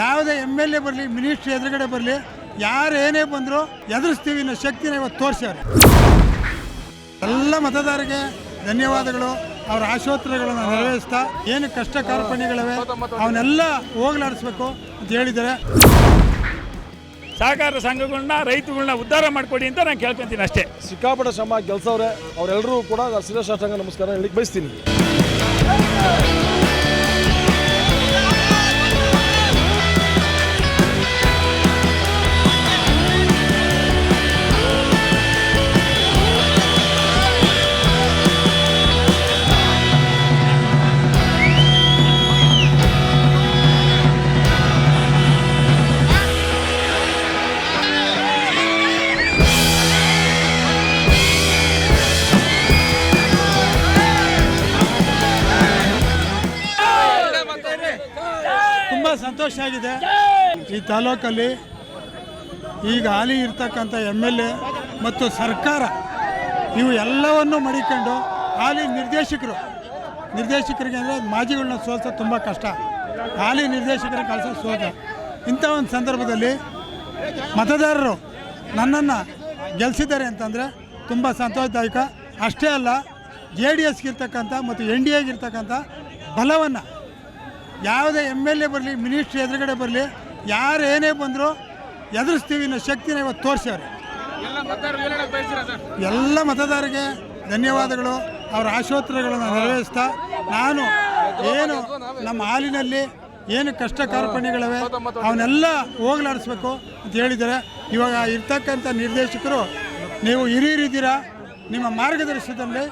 ಯಾವುದೇ M L A ಬರಲಿ ministry ಎದುರುಗಡೆ ಬರಲಿ ಯಾರು ಏನೇ ಬಂದರೂ ಎದುರಿಸ್ತೀವಿ ಅನ್ನೋ ಶಕ್ತಿನ ಇವತ್ತು ತೋರಿಸ್ಯಾರೆ ಎಲ್ಲ ಮತದಾರರಿಗೆ ಧನ್ಯವಾದಗಳು. ಅವರ ಆಶೋತ್ತರಗಳನ್ನು ನೆರವೇರಿಸ್ತಾ ಏನು ಕಷ್ಟ ಕಾರ್ಪಣ್ಯಗಳಿವೆ ಅವನ್ನೆಲ್ಲ ಹೋಗ್ಲಾಡಿಸ್ಬೇಕು ಅಂತ ಹೇಳಿದ್ದಾರೆ. ಸಹಕಾರ ಸಂಘಗಳನ್ನ ರೈತಗಳನ್ನ ಉದ್ಧಾರ ಮಾಡಿಕೊಡಿ ಅಂತ ನಾನು ಕೇಳ್ಕೊಂತೀನಿ ಅಷ್ಟೇ. ಸಿಕ್ಕಾಪಟ್ಟೆ ಶ್ರಮ ಗೆಲ್ಸವ್ರೆ ಅವರೆಲ್ಲರೂ ಕೂಡ ನಾನು ಸಂಘ ನಮಸ್ಕಾರ ಹೇಳಿಕ್ ಬಯಸ್ತೀನಿ. ತುಂಬ ಸಂತೋಷ ಆಗಿದೆ. ಈ ತಾಲೂಕಲ್ಲಿ ಈಗ ಹಾಲಿ ಇರ್ತಕ್ಕಂಥ ಎಂ ಎಲ್ ಎ ಮತ್ತು ಸರ್ಕಾರ, ಇವು ಎಲ್ಲವನ್ನು ಮಡಿಕೊಂಡು ಹಾಲಿ ನಿರ್ದೇಶಕರು, ನಿರ್ದೇಶಕರಿಗೆ ಅಂದರೆ ಮಾಜಿಗಳನ್ನ ಸೋಲ್ಸೋದು ತುಂಬ ಕಷ್ಟ. ಹಾಲಿ ನಿರ್ದೇಶಕರ ಕಳಿಸೋ ಸೋತ. ಇಂಥ ಒಂದು ಸಂದರ್ಭದಲ್ಲಿ ಮತದಾರರು ನನ್ನನ್ನು ಗೆಲ್ಲಿಸಿದ್ದಾರೆ ಅಂತಂದರೆ ತುಂಬ ಸಂತೋಷದಾಯಕ. ಅಷ್ಟೇ ಅಲ್ಲ, ಜೆ ಡಿ ಎಸ್ಗಿರ್ತಕ್ಕಂಥ ಮತ್ತು ಎನ್ ಡಿ ಎಗಿರ್ತಕ್ಕಂಥ ಬಲವನ್ನು ಯಾವುದೇ ಎಂ ಎಲ್ ಎ ಬರಲಿ ಮಿನಿಸ್ಟ್ರಿ ಎದುರುಗಡೆ ಬರಲಿ ಯಾರು ಏನೇ ಬಂದರೂ ಎದುರಿಸ್ತೀವಿ ಅನ್ನೋ ಶಕ್ತಿನ ಇವತ್ತು ತೋರಿಸ್ಯಾರೆ ಎಲ್ಲ ಮತದಾರರಿಗೆ ಧನ್ಯವಾದಗಳು. ಅವರ ಆಶೋತ್ತರಗಳನ್ನು ನೆರವೇರಿಸ್ತಾ ನಾನು ಏನು ನಮ್ಮ ಹಾಲಿನಲ್ಲಿ ಏನು ಕಷ್ಟ ಕಾರ್ಪಣ್ಯಗಳಿವೆ ಅವನ್ನೆಲ್ಲ ಹೋಗ್ಲಾಡಿಸ್ಬೇಕು ಅಂತ ಹೇಳಿದ್ದಾರೆ. ಇವಾಗ ಇರ್ತಕ್ಕಂಥ ನಿರ್ದೇಶಕರು ನೀವು ಹಿರಿಯರಿದ್ದೀರಾ ನಿಮ್ಮ ಮಾರ್ಗದರ್ಶನದಲ್ಲಿ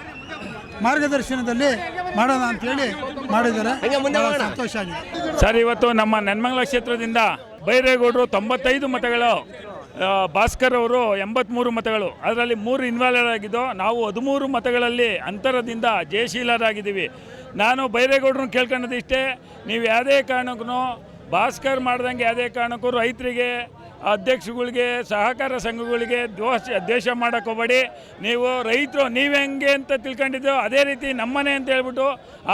ಮಾರ್ಗದರ್ಶನದಲ್ಲಿ ಮಾಡೋಣ ಅಂತೇಳಿ ಮಾಡಿದ್ದಾರೆ. ಬಹಳ ಸಂತೋಷ ಆಗಿದೆ. ಸರ್ ಇವತ್ತು ನಮ್ಮ ನೆನ್ಮಂಗಲ ಕ್ಷೇತ್ರದಿಂದ ಬೈರೇಗೌಡರು ತೊಂಬತ್ತೈದು ಮತಗಳು ಭಾಸ್ಕರ್ ಅವರು ಎಂಬತ್ತ್ಮೂರು ಮತಗಳು. ಅದರಲ್ಲಿ ಮೂರು ಇನ್ವಾಲ್ವ್ ಆಗಿದ್ದು ನಾವು ಹದಿಮೂರು ಮತಗಳಲ್ಲಿ ಅಂತರದಿಂದ ಜಯಶೀಲರಾಗಿದ್ದೀವಿ. ನಾನು ಬೈರೇಗೌಡರನ್ನ ಕೇಳ್ಕೊಳ್ಳೋದು ಇಷ್ಟೇ ನೀವು ಯಾವುದೇ ಕಾರಣಕ್ಕೂ ಭಾಸ್ಕರ್ ಮಾಡ್ದಂಗೆ ಯಾವುದೇ ಕಾರಣಕ್ಕೂ ರೈತರಿಗೆ ಅಧ್ಯಕ್ಷಗಳಿಗೆ, ಸಹಕಾರ ಸಂಘಗಳಿಗೆ ದೋಷ ದ್ವೇಷ ಮಾಡೋಕೆ ಹೋಗಬೇಡಿ. ನೀವು ರೈತರು, ನೀವು ಹೆಂಗೆ ಅಂತ ತಿಳ್ಕೊಂಡಿದ್ದು ಅದೇ ರೀತಿ ನಮ್ಮನೆ ಅಂತ ಹೇಳ್ಬಿಟ್ಟು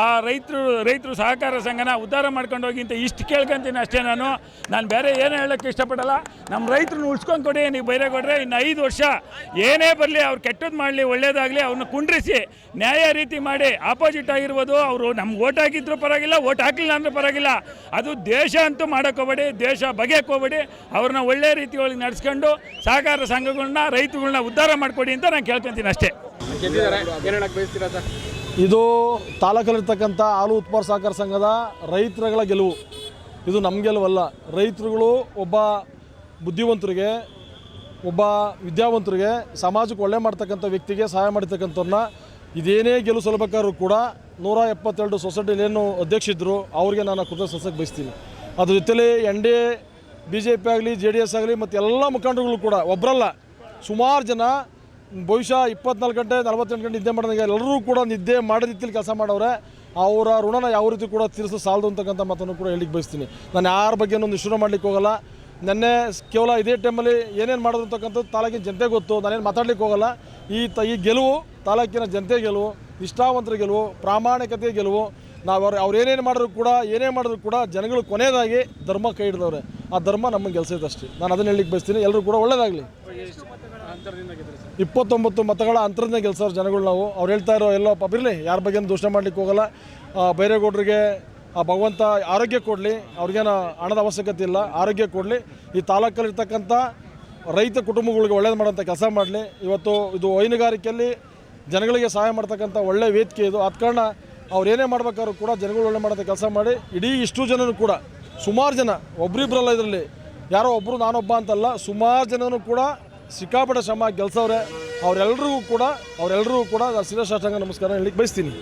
ಆ ರೈತರು ರೈತರು ಸಹಕಾರ ಸಂಘನ ಉದ್ಧಾರ ಮಾಡ್ಕೊಂಡು ಹೋಗಿ ಅಂತ ಇಷ್ಟು ಕೇಳ್ಕೊಂತೀನಿ ಅಷ್ಟೇ ನಾನು. ನಾನು ಬೇರೆ ಏನು ಹೇಳೋಕ್ಕೆ ಇಷ್ಟಪಡಲ್ಲ. ನಮ್ಮ ರೈತರನ್ನ ಉಳ್ಸ್ಕೊಂಡು ಕೊಡಿ, ನೀವು ಬೈರೇಗೌಡ್ರೆ ಇನ್ನು ಐದು ವರ್ಷ ಏನೇ ಬರಲಿ ಅವ್ರು ಕೆಟ್ಟದ್ದು ಮಾಡಲಿ, ಒಳ್ಳೇದಾಗಲಿ ಅವ್ರನ್ನ ಕುಂಡ್ರಿಸಿ, ನ್ಯಾಯ ರೀತಿ ಮಾಡಿ ಆಪೋಸಿಟ್ ಆಗಿರ್ಬೋದು, ಅವರು ನಮ್ಗೆ ಓಟ್ ಹಾಕಿದ್ರು ಪರವಾಗಿಲ್ಲ, ಓಟ್ ಹಾಕಲಿಲ್ಲ ಅಂದ್ರೆ ಪರವಾಗಿಲ್ಲ. ಅದು ದೇಶ ಅಂತೂ ಮಾಡೋಕ್ಕೋಬೇಡಿ ದೇಶ ಹೋಗಬೇಡಿ ಅವ್ರನ್ನ ಒಳ್ಳೆ ರೀತಿ ಒಳಗೆ ನಡೆಸ್ಕೊಂಡು ಸಹಕಾರ ಸಂಘಗಳನ್ನ ರೈತಗಳನ್ನ ಉದ್ಧಾರ ಮಾಡಿಕೊಡಿ ಅಂತ ನಾನು ಕೇಳ್ಕೊಂತೀನಿ ಅಷ್ಟೇ. ಇದು ತಾಲೂಕಲ್ಲಿರ್ತಕ್ಕಂಥ ಹಾಲು ಉತ್ಪಾದ ಸಹಕಾರ ಸಂಘದ ರೈತರುಗಳ ಗೆಲುವು. ಇದು ನಮ್ಮ ಗೆಲುವಲ್ಲ. ರೈತರುಗಳು ಒಬ್ಬ ಬುದ್ಧಿವಂತರಿಗೆ ಒಬ್ಬ ವಿದ್ಯಾವಂತರಿಗೆ ಸಮಾಜಕ್ಕೆ ಒಳ್ಳೆ ಮಾಡ್ತಕ್ಕಂಥ ವ್ಯಕ್ತಿಗೆ ಸಹಾಯ ಮಾಡ್ತಕ್ಕಂಥವ್ರನ್ನ ಇದೇನೇ ಗೆಲುವು ಸಲ್ಲಬೇಕಾದ್ರೂ ಕೂಡ ನೂರ ಎಪ್ಪತ್ತೆರಡು ಸೊಸೈಟಿಲಿ ಏನು ಅಧ್ಯಕ್ಷಿದ್ರು ಅವ್ರಿಗೆ ನಾನು ಕೃತಜ್ಞ ಸಲ್ಲಿಸಕ್ಕೆ ಬಯಸ್ತೀನಿ. ಅದ್ರ ಜೊತೆಲಿ N D A B J P ಆಗಲಿ ಜೆ ಡಿ ಎಸ್ ಆಗಲಿ, ಮತ್ತು ಎಲ್ಲ ಮುಖಂಡರುಗಳು ಕೂಡ ಒಬ್ಬರಲ್ಲ ಸುಮಾರು ಜನ ಬಹುಶಃ ಇಪ್ಪತ್ನಾಲ್ಕು ಗಂಟೆ, ನಲವತ್ತೆಂಟು ಗಂಟೆ ನಿದ್ದೆ ಮಾಡಿದಾಗ ಎಲ್ಲರೂ ಕೂಡ ನಿದ್ದೆ ಮಾಡೋ ರೀತಿಯಲ್ಲಿ ಕೆಲಸ ಮಾಡವ್ರೆ ಅವರ ಋಣನ ಯಾವ ರೀತಿ ಕೂಡ ತೀರಿಸೋ ಸಾಲದು ಅಂತಕ್ಕಂಥ ಮಾತನ್ನು ಕೂಡ ಹೇಳಿಕ್ಕೆ ಬಯಸ್ತೀನಿ. ನಾನು ಯಾರ ಒಂದು ಶುರು ಮಾಡ್ಲಿಕ್ಕೆ ಹೋಗಲ್ಲ. ನೆನ್ನೆ ಕೇವಲ ಇದೇ ಟೈಮಲ್ಲಿ ಏನೇನು ಮಾಡೋದು ತಾಲೂಕಿನ ಜನತೆ ಗೊತ್ತು. ನಾನೇನು ಮಾತಾಡ್ಲಿಕ್ಕೆ ಹೋಗಲ್ಲ. ಈ ತ, ಈ ಗೆಲುವು ತಾಲೂಕಿನ ಜನತೆ ಗೆಲುವು, ನಿಷ್ಠಾವಂತರ ಗೆಲುವು ಪ್ರಾಮಾಣಿಕತೆ ಗೆಲುವು ನಾವು ಅವ್ರು ಅವ್ರು ಏನೇನು ಮಾಡಿದ್ರು ಕೂಡ, ಏನೇ ಮಾಡಿದ್ರು ಕೂಡ ಜನಗಳು ಕೊನೆಯದಾಗಿ ಧರ್ಮ ಕೈ ಹಿಡಿದವ್ರೆ. ಆ ಧರ್ಮ ನಮಗೆ ಕೆಲಸ ಅಷ್ಟೇ. ನಾನು ಅದನ್ನ ಹೇಳಿಕ್ಕೆ ಬಯಸ್ತೀನಿ. ಎಲ್ಲರೂ ಕೂಡ ಒಳ್ಳೇದಾಗಲಿ. ಇಪ್ಪತ್ತೊಂಬತ್ತು ಮತಗಳ ಅಂತರದಿಂದ ಗೆಲ್ಸೋರು ಜನಗಳು ನಾವು. ಅವ್ರು ಹೇಳ್ತಾ ಇರೋ ಎಲ್ಲೋ ಪಾಪ ಇರಲಿ, ಯಾರ ಬಗ್ಗೆ ದೂಷಣೆ ಮಾಡ್ಲಿಕ್ಕೆ ಹೋಗಲ್ಲ. ಬೈರೇಗೌಡರಿಗೆ, ಆ ಭಗವಂತ ಆರೋಗ್ಯ ಕೊಡಲಿ. ಅವ್ರಿಗೇನು ಹಣದ ಅವಶ್ಯಕತೆ ಇಲ್ಲ, ಆರೋಗ್ಯ ಕೊಡಲಿ. ಈ ತಾಲೂಕಲ್ಲಿರ್ತಕ್ಕಂಥ ರೈತ ಕುಟುಂಬಗಳಿಗೆ ಒಳ್ಳೇದು ಮಾಡೋಂಥ ಕೆಲಸ ಮಾಡಲಿ. ಇವತ್ತು ಇದು ಹೈನುಗಾರಿಕೆಯಲ್ಲಿ ಜನಗಳಿಗೆ ಸಹಾಯ ಮಾಡ್ತಕ್ಕಂಥ ಒಳ್ಳೆ ವೇದಿಕೆ ಇದು. ಆದ ಕಾರಣ ಅವ್ರು ಏನೇ ಮಾಡ್ಬೇಕಾದ್ರೂ ಕೂಡ ಜನಗಳು ಒಳ್ಳೆ ಮಾಡೋದ ಕೆಲಸ ಮಾಡಿ, ಇಡೀ ಇಷ್ಟು ಜನರು ಕೂಡ, ಸುಮಾರು ಜನ, ಒಬ್ರಿಬ್ರಲ್ಲ ಇದರಲ್ಲಿ, ಯಾರೋ ಒಬ್ಬರು ನಾನೊಬ್ಬ ಅಂತಲ್ಲ, ಸುಮಾರು ಜನನು ಕೂಡ ಸಿಕ್ಕಾಪಟ್ಟೆ ಶ್ರಮ ಗೆಲ್ಸವ್ರೆ ಅವರೆಲ್ಲರಿಗೂ ಕೂಡ ಅವರೆಲ್ಲರಿಗೂ ಕೂಡ ನಾನು ನಮಸ್ಕಾರ ಹೇಳಿಕ್ಕೆ ಬಯಸ್ತೀನಿ.